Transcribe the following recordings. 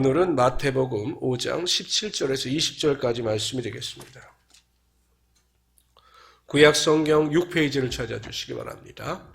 오늘은 마태복음 5장 17절에서 20절까지 말씀이 되겠습니다. 구약 성경 6페이지를 찾아주시기 바랍니다.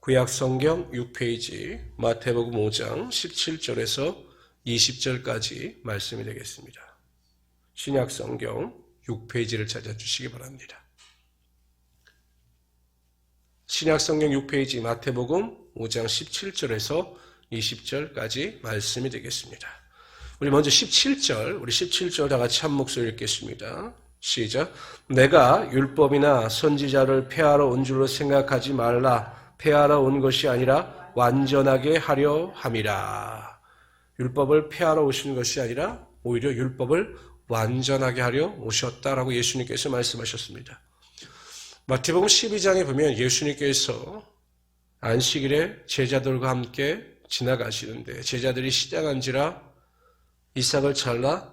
구약 성경 6페이지 마태복음 5장 17절에서 20절까지 말씀이 되겠습니다. 신약 성경 6페이지를 찾아주시기 바랍니다. 신약 성경 6페이지 마태복음 5장 17절에서 20절까지 말씀이 되겠습니다. 우리 먼저 17절, 우리 17절 다 같이 한 목소리 읽겠습니다. 시작. 내가 율법이나 선지자를 폐하러 온 줄로 생각하지 말라. 폐하러 온 것이 아니라 완전하게 하려 함이라. 율법을 폐하러 오신 것이 아니라 오히려 율법을 완전하게 하려 오셨다라고 예수님께서 말씀하셨습니다. 마태복음 12장에 보면 예수님께서 안식일에 제자들과 함께 지나가시는데 제자들이 시장한지라 이삭을 잘라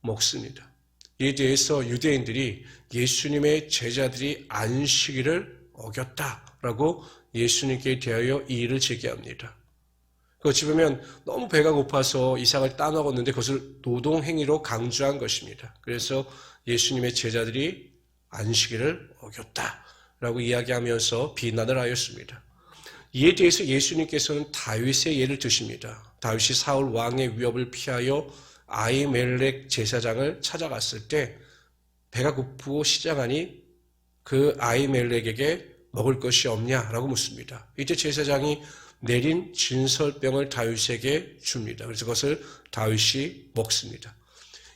먹습니다. 이에 대해서 유대인들이 예수님의 제자들이 안식일을 어겼다라고 예수님께 대하여 이 일을 제기합니다. 그것이 보면 너무 배가 고파서 이삭을 따먹었는데 그것을 노동행위로 강조한 것입니다. 그래서 예수님의 제자들이 안식일을 어겼다라고 이야기하면서 비난을 하였습니다. 이에 대해서 예수님께서는 다윗의 예를 드십니다. 다윗이 사울 왕의 위협을 피하여 아이멜렉 제사장을 찾아갔을 때 배가 고프고 시장하니 그 아이멜렉에게 먹을 것이 없냐라고 묻습니다. 이때 제사장이 내린 진설병을 다윗에게 줍니다. 그래서 그것을 다윗이 먹습니다.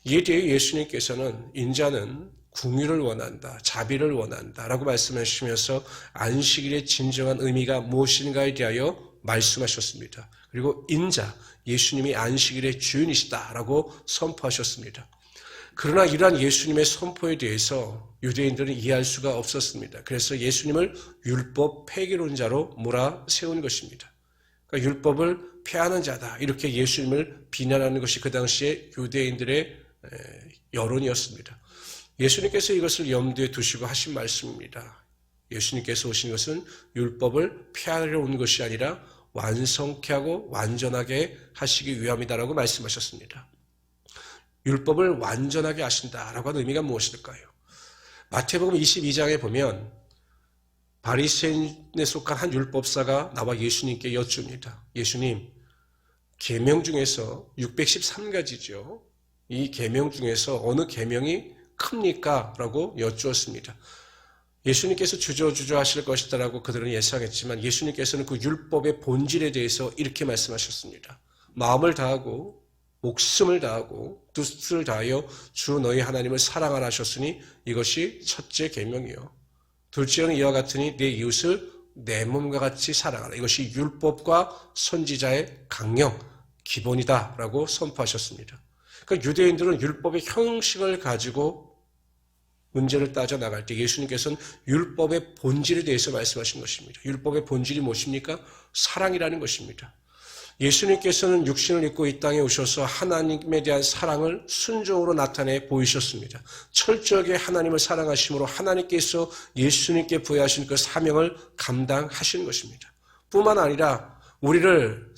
이에 대해 예수님께서는 인자는 궁유를 원한다, 자비를 원한다 라고 말씀하시면서 안식일의 진정한 의미가 무엇인가에 대하여 말씀하셨습니다. 그리고 인자, 예수님이 안식일의 주인이시다 라고 선포하셨습니다. 그러나 이러한 예수님의 선포에 대해서 유대인들은 이해할 수가 없었습니다. 그래서 예수님을 율법 폐기론자로 몰아 세운 것입니다. 그러니까 율법을 폐하는 자다. 이렇게 예수님을 비난하는 것이 그 당시에 유대인들의 여론이었습니다. 예수님께서 이것을 염두에 두시고 하신 말씀입니다. 예수님께서 오신 것은 율법을 폐하려 온 것이 아니라 완성케 하고 완전하게 하시기 위함이다라고 말씀하셨습니다. 율법을 완전하게 하신다라고 하는 의미가 무엇일까요? 마태복음 22장에 보면 바리새인에 속한 한 율법사가 나와 예수님께 여쭙니다. 예수님, 계명 중에서 613가지죠. 이 계명 중에서 어느 계명이 큽니까? 라고 여쭈었습니다. 예수님께서 주저주저 하실 것이다라고 그들은 예상했지만 예수님께서는 그 율법의 본질에 대해서 이렇게 말씀하셨습니다. 마음을 다하고 목숨을 다하고 뜻을 다하여 주 너희 하나님을 사랑하라 하셨으니 이것이 첫째 계명이요. 둘째는 이와 같으니 내 이웃을 내 몸과 같이 사랑하라. 이것이 율법과 선지자의 강령, 기본이다라고 선포하셨습니다. 그러니까 유대인들은 율법의 형식을 가지고 문제를 따져 나갈 때 예수님께서는 율법의 본질에 대해서 말씀하신 것입니다. 율법의 본질이 무엇입니까? 사랑이라는 것입니다. 예수님께서는 육신을 입고 이 땅에 오셔서 하나님에 대한 사랑을 순종으로 나타내 보이셨습니다. 철저하게 하나님을 사랑하심으로 하나님께서 예수님께 부여하신 그 사명을 감당하신 것입니다. 뿐만 아니라 우리를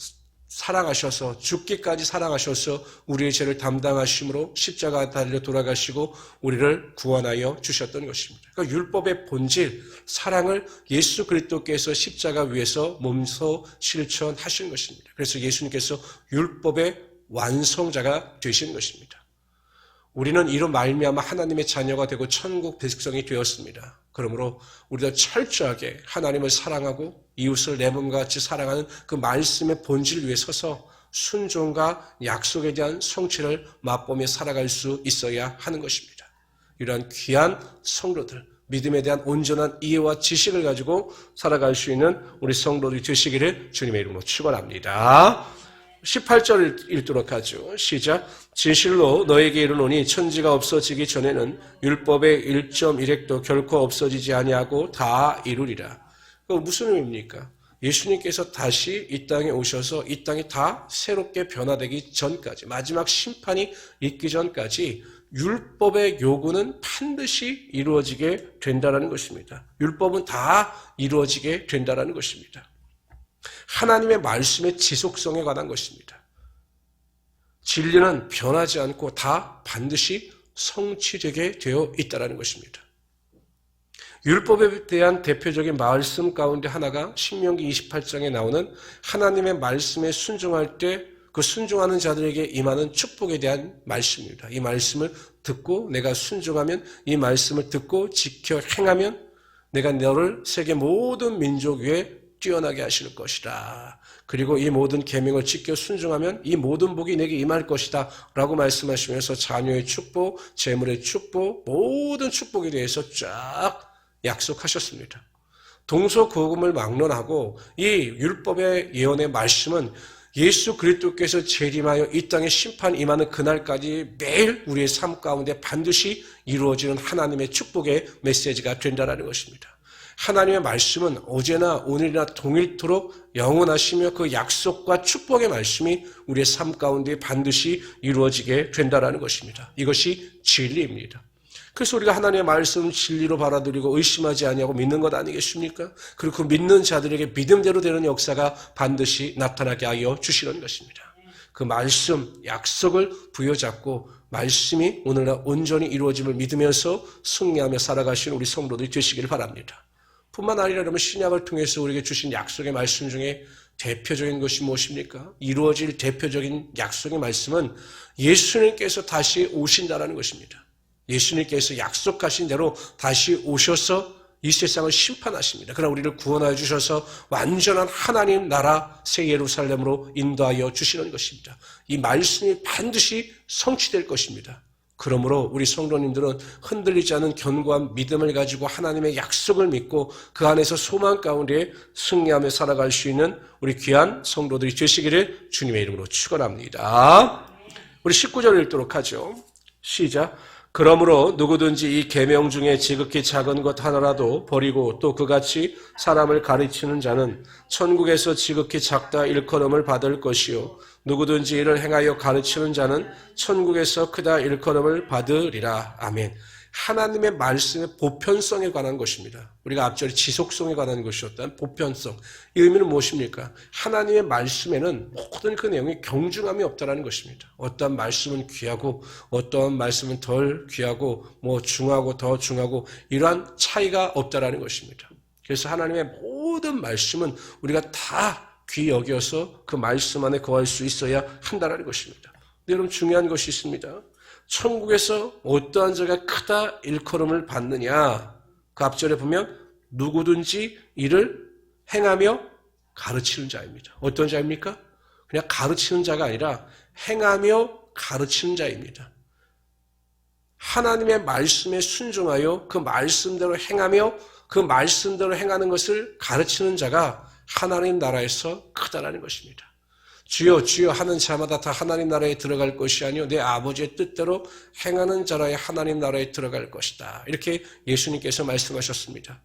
사랑하셔서 죽기까지 사랑하셔서 우리의 죄를 담당하심으로 십자가 달려 돌아가시고 우리를 구원하여 주셨던 것입니다. 그러니까 율법의 본질 사랑을 예수 그리스도께서 십자가 위에서 몸소 실천하신 것입니다. 그래서 예수님께서 율법의 완성자가 되신 것입니다. 우리는 이로 말미암아 하나님의 자녀가 되고 천국 백성이 되었습니다. 그러므로 우리도 철저하게 하나님을 사랑하고 이웃을 내 몸과 같이 사랑하는 그 말씀의 본질 위에 서서 순종과 약속에 대한 성취를 맛보며 살아갈 수 있어야 하는 것입니다. 이러한 귀한 성도들, 믿음에 대한 온전한 이해와 지식을 가지고 살아갈 수 있는 우리 성도들이 되시기를 주님의 이름으로 축원합니다. 18절 읽도록 하죠. 시작. 진실로 너에게 이르노니 천지가 없어지기 전에는 율법의 1.1획도 결코 없어지지 아니하고 다 이루리라. 그 무슨 의미입니까? 예수님께서 다시 이 땅에 오셔서 이 땅이 다 새롭게 변화되기 전까지 마지막 심판이 있기 전까지 율법의 요구는 반드시 이루어지게 된다는 것입니다. 율법은 다 이루어지게 된다는 것입니다. 하나님의 말씀의 지속성에 관한 것입니다. 진리는 변하지 않고 다 반드시 성취되게 되어 있다는 것입니다. 율법에 대한 대표적인 말씀 가운데 하나가 신명기 28장에 나오는 하나님의 말씀에 순종할 때 그 순종하는 자들에게 임하는 축복에 대한 말씀입니다. 이 말씀을 듣고 내가 순종하면 이 말씀을 듣고 지켜 행하면 내가 너를 세계 모든 민족 위에 뛰어나게 하실 것이다. 그리고 이 모든 계명을 지켜 순종하면 이 모든 복이 내게 임할 것이다. 라고 말씀하시면서 자녀의 축복, 재물의 축복, 모든 축복에 대해서 쫙 약속하셨습니다. 동서고금을 막론하고 이 율법의 예언의 말씀은 예수 그리스도께서 재림하여 이 땅에 심판 임하는 그날까지 매일 우리의 삶 가운데 반드시 이루어지는 하나님의 축복의 메시지가 된다는 것입니다. 하나님의 말씀은 어제나 오늘이나 동일토록 영원하시며 그 약속과 축복의 말씀이 우리의 삶 가운데 반드시 이루어지게 된다는 것입니다. 이것이 진리입니다. 그래서 우리가 하나님의 말씀 진리로 받아들이고 의심하지 아니하고 믿는 것 아니겠습니까? 그리고 그 믿는 자들에게 믿음대로 되는 역사가 반드시 나타나게 하여 주시는 것입니다. 그 말씀, 약속을 부여잡고 말씀이 오늘날 온전히 이루어짐을 믿으면서 승리하며 살아가시는 우리 성도들이 되시길 바랍니다. 뿐만 아니라 여러분 신약을 통해서 우리에게 주신 약속의 말씀 중에 대표적인 것이 무엇입니까? 이루어질 대표적인 약속의 말씀은 예수님께서 다시 오신다라는 것입니다. 예수님께서 약속하신 대로 다시 오셔서 이 세상을 심판하십니다. 그러나 우리를 구원하여 주셔서 완전한 하나님 나라 새 예루살렘으로 인도하여 주시는 것입니다. 이 말씀이 반드시 성취될 것입니다. 그러므로 우리 성도님들은 흔들리지 않은 견고한 믿음을 가지고 하나님의 약속을 믿고 그 안에서 소망 가운데 승리하며 살아갈 수 있는 우리 귀한 성도들이 되시기를 주님의 이름으로 축원합니다. 우리 19절 읽도록 하죠. 시작. 그러므로 누구든지 이 계명 중에 지극히 작은 것 하나라도 버리고 또 그같이 사람을 가르치는 자는 천국에서 지극히 작다 일컬음을 받을 것이요 누구든지 이를 행하여 가르치는 자는 천국에서 크다 일컬음을 받으리라. 아멘. 하나님의 말씀의 보편성에 관한 것입니다. 우리가 앞절에 지속성에 관한 것이었던 보편성. 이 의미는 무엇입니까? 하나님의 말씀에는 모든 그 내용이 경중함이 없다는 것입니다. 어떠한 말씀은 귀하고 어떠한 말씀은 덜 귀하고 뭐 중하고 더 중하고 이러한 차이가 없다는 것입니다. 그래서 하나님의 모든 말씀은 우리가 다 귀 여겨서 그 말씀 안에 거할 수 있어야 한다는 것입니다. 여러분 중요한 것이 있습니다. 천국에서 어떠한 자가 크다 일컬음을 받느냐. 그 앞절에 보면 누구든지 이를 행하며 가르치는 자입니다. 어떤 자입니까? 그냥 가르치는 자가 아니라 행하며 가르치는 자입니다. 하나님의 말씀에 순종하여 그 말씀대로 행하며 그 말씀대로 행하는 것을 가르치는 자가 하나님 나라에서 크다라는 것입니다. 주여 주여 하는 자마다 다 하나님 나라에 들어갈 것이 아니요 내 아버지의 뜻대로 행하는 자라의 하나님 나라에 들어갈 것이다. 이렇게 예수님께서 말씀하셨습니다.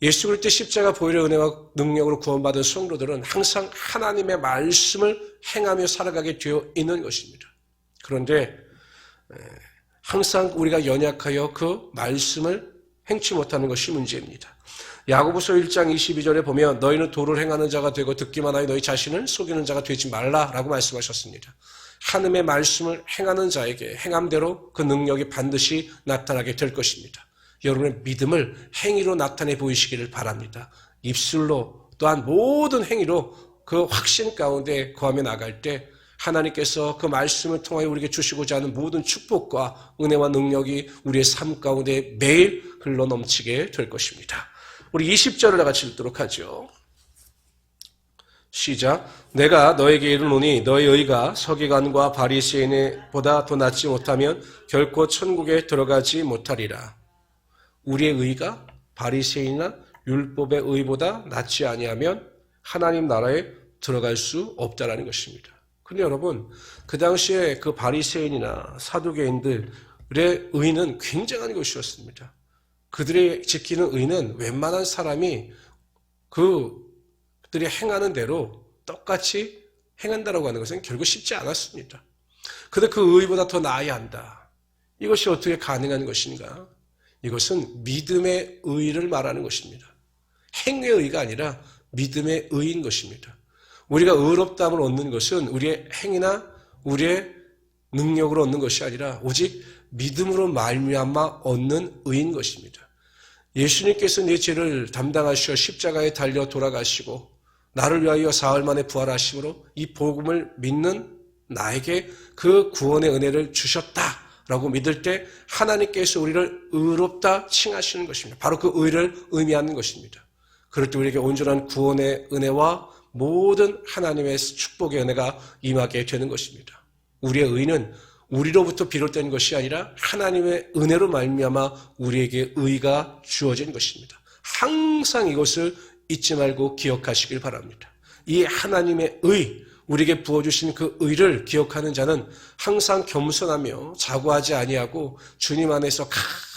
예수 그리스도 십자가 보혈의 은혜와 능력으로 구원받은 성도들은 항상 하나님의 말씀을 행하며 살아가게 되어 있는 것입니다. 그런데 항상 우리가 연약하여 그 말씀을 행치 못하는 것이 문제입니다. 야고보서 1장 22절에 보면 너희는 도를 행하는 자가 되고 듣기만 하여 너희 자신을 속이는 자가 되지 말라라고 말씀하셨습니다. 하나님의 말씀을 행하는 자에게 행함대로 그 능력이 반드시 나타나게 될 것입니다. 여러분의 믿음을 행위로 나타내 보이시기를 바랍니다. 입술로 또한 모든 행위로 그 확신 가운데 거하며 나갈 때 하나님께서 그 말씀을 통하여 우리에게 주시고자 하는 모든 축복과 은혜와 능력이 우리의 삶 가운데 매일 흘러 넘치게 될 것입니다. 우리 20절을 다 같이 읽도록 하죠. 시작. 내가 너에게 이르노니 너의 의가 서기관과 바리새인보다 더 낫지 못하면 결코 천국에 들어가지 못하리라. 우리의 의가 바리새인이나 율법의 의보다 낫지 아니하면 하나님 나라에 들어갈 수 없다라는 것입니다. 근데 여러분 그 당시에 그 바리새인이나 사두개인들의 의는 굉장한 것이었습니다. 그들이 지키는 의는 웬만한 사람이 그들이 행하는 대로 똑같이 행한다라고 하는 것은 결국 쉽지 않았습니다. 근데 그 의보다 더 나아야 한다. 이것이 어떻게 가능한 것인가? 이것은 믿음의 의를 말하는 것입니다. 행위의 의가 아니라 믿음의 의인 것입니다. 우리가 의롭다함을 얻는 것은 우리의 행위나 우리의 능력으로 얻는 것이 아니라 오직 믿음으로 말미암아 얻는 의인 것입니다. 예수님께서 내 죄를 담당하시어 십자가에 달려 돌아가시고 나를 위하여 사흘 만에 부활하심으로 이 복음을 믿는 나에게 그 구원의 은혜를 주셨다 라고 믿을 때 하나님께서 우리를 의롭다 칭하시는 것입니다. 바로 그 의를 의미하는 것입니다. 그럴 때 우리에게 온전한 구원의 은혜와 모든 하나님의 축복의 은혜가 임하게 되는 것입니다. 우리의 의는 우리로부터 비롯된 것이 아니라 하나님의 은혜로 말미암아 우리에게 의가 주어진 것입니다. 항상 이것을 잊지 말고 기억하시길 바랍니다. 이 하나님의 의, 우리에게 부어주신 그 의를 기억하는 자는 항상 겸손하며 자고하지 아니하고 주님 안에서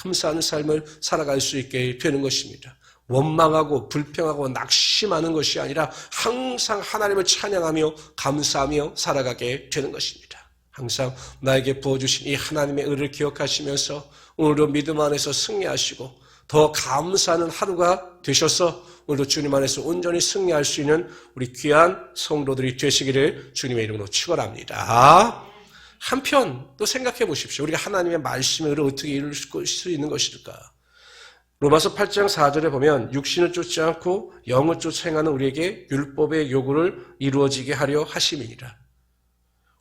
감사하는 삶을 살아갈 수 있게 되는 것입니다. 원망하고 불평하고 낙심하는 것이 아니라 항상 하나님을 찬양하며 감사하며 살아가게 되는 것입니다. 항상 나에게 부어주신 이 하나님의 의를 기억하시면서 오늘도 믿음 안에서 승리하시고 더 감사하는 하루가 되셔서 오늘도 주님 안에서 온전히 승리할 수 있는 우리 귀한 성도들이 되시기를 주님의 이름으로 축원합니다. 한편 또 생각해 보십시오. 우리가 하나님의 의를 어떻게 이룰 수 있는 것일까? 로마서 8장 4절에 보면 육신을 쫓지 않고 영을 쫓아 행하는 우리에게 율법의 요구를 이루어지게 하려 하심이니라.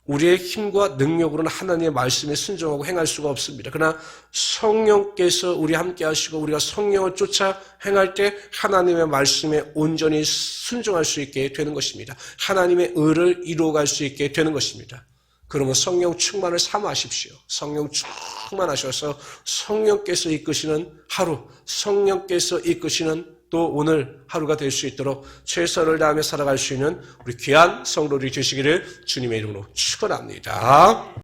우리의 힘과 능력으로는 하나님의 말씀에 순종하고 행할 수가 없습니다. 그러나 성령께서 우리 함께 하시고 우리가 성령을 쫓아 행할 때 하나님의 말씀에 온전히 순종할 수 있게 되는 것입니다. 하나님의 의를 이루어갈 수 있게 되는 것입니다. 그러면 성령 충만을 사모하십시오. 성령 충만하셔서 성령께서 이끄시는 하루, 성령께서 이끄시는 또 오늘 하루가 될 수 있도록 최선을 다하며 살아갈 수 있는 우리 귀한 성도들이 되시기를 주님의 이름으로 축원합니다.